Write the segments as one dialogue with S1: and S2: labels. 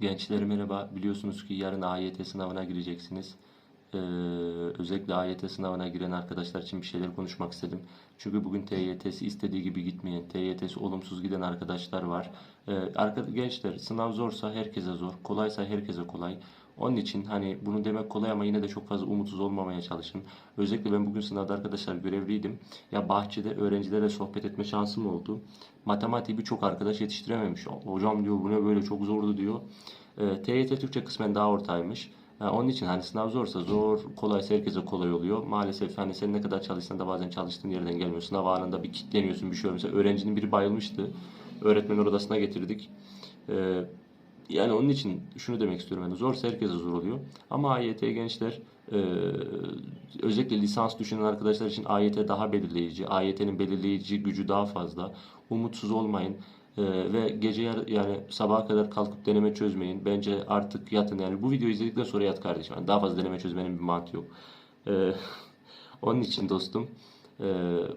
S1: Gençler merhaba. Biliyorsunuz ki yarın AYT sınavına gireceksiniz. Ee, özellikle AYT sınavına giren arkadaşlar için bir şeyler konuşmak istedim. Çünkü bugün TYT'si istediği gibi gitmeyen, TYT'si olumsuz giden arkadaşlar var. Ee, gençler sınav zorsa herkese zor, kolaysa herkese kolay. Onun için hani bunu demek kolay ama yine de çok fazla umutsuz olmamaya çalışın. Özellikle ben bugün sınavda arkadaşlar görevliydim. Ya bahçede öğrencilerle sohbet etme şansım oldu. Matematiği birçok arkadaş yetiştirememiş. Hocam diyor bu ne böyle çok zordu diyor. E, TYT Türkçe kısmen daha ortaymış. Ha, onun için hani sınav zorsa zor, kolaysa herkese kolay oluyor. Maalesef hani sen ne kadar çalışsan da bazen çalıştığın yerden gelmiyor. Sınav anında bir kitleniyorsun bir şey oluyor. Mesela öğrencinin biri bayılmıştı. Öğretmen odasına getirdik. E, yani onun için şunu demek istiyorum. Yani zorsa herkese zor oluyor. Ama AYT gençler e, özellikle lisans düşünen arkadaşlar için AYT daha belirleyici. AYT'nin belirleyici gücü daha fazla. Umutsuz olmayın. E, ve gece yar- yani sabaha kadar kalkıp deneme çözmeyin. Bence artık yatın yani. Bu videoyu izledikten sonra yat kardeşim. Yani daha fazla deneme çözmenin bir mantığı yok. E, onun için dostum e,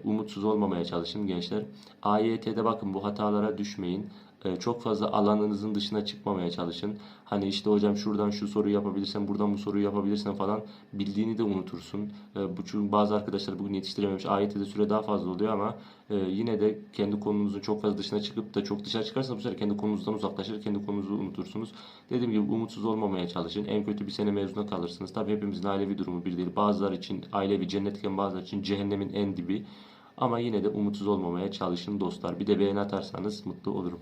S1: umutsuz olmamaya çalışın gençler. AYT'de bakın bu hatalara düşmeyin. E, çok fazla alanınızın dışına çıkmamaya çalışın. Hani işte hocam şuradan şu soruyu yapabilirsen, buradan bu soruyu yapabilirsen falan bildiğini de unutursun. E, bu çünkü bazı arkadaşlar bugün yetiştirememiş. AYT'de süre daha fazla oluyor ama e, yine de kendi konunuzun çok fazla dışına çıkıp da çok dışarı çıkarsanız bu sefer kendi konunuzdan uzaklaşır, kendi konunuzu unutursunuz. Dediğim gibi umutsuz olmamaya çalışın. En kötü bir sene mezuna kalırsınız. Tabii hepimizin ailevi durumu bir değil. Bazılar için ailevi cennetken bazılar için cehennemin en dibi. Ama yine de umutsuz olmamaya çalışın dostlar. Bir de beğeni atarsanız mutlu olurum.